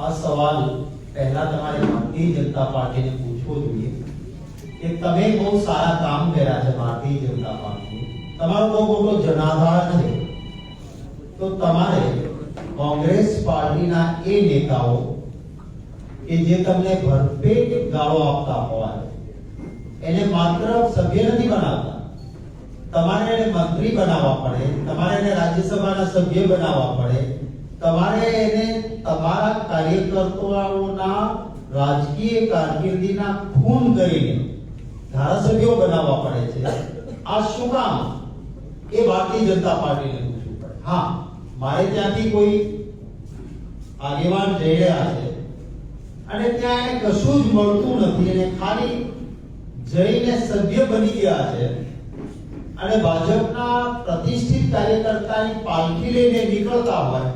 આ સવાલ પહેલા તમારે ભારતીય જનતા પાર્ટીને પૂછવો જોઈએ કે તમે બહુ સારા કામ કર્યા છે ભારતીય જનતા પાર્ટી તમારો બહુ મોટો જનાધાર છે તો તમારે કોંગ્રેસ પાર્ટીના એ નેતાઓ કે જે તમને ભરપેટ ગાળો આપતા હોય એને માત્ર સભ્ય નથી બનાવતા તમારે એને મંત્રી બનાવવા પડે તમારે એને રાજ્યસભાના સભ્ય બનાવવા પડે તમારે એને તમારા કાર્યકર્તાઓના રાજકીય કારકિર્દીના ખૂન કરીને ધારાસભ્યો બનાવવા પડે છે. આ શું કામ? એ ભારતીય જનતા પાર્ટીને પૂછવું પડે. હા, મારે ત્યાંથી કોઈ આગેવાન જઈ છે અને ત્યાં એને કશું જ મળતું નથી અને ખાલી જઈને સભ્ય બની ગયા છે અને ભાજપના પ્રતિષ્ઠિત કાર્યકર્તાની પાલખી લઈને નીકળતા હોય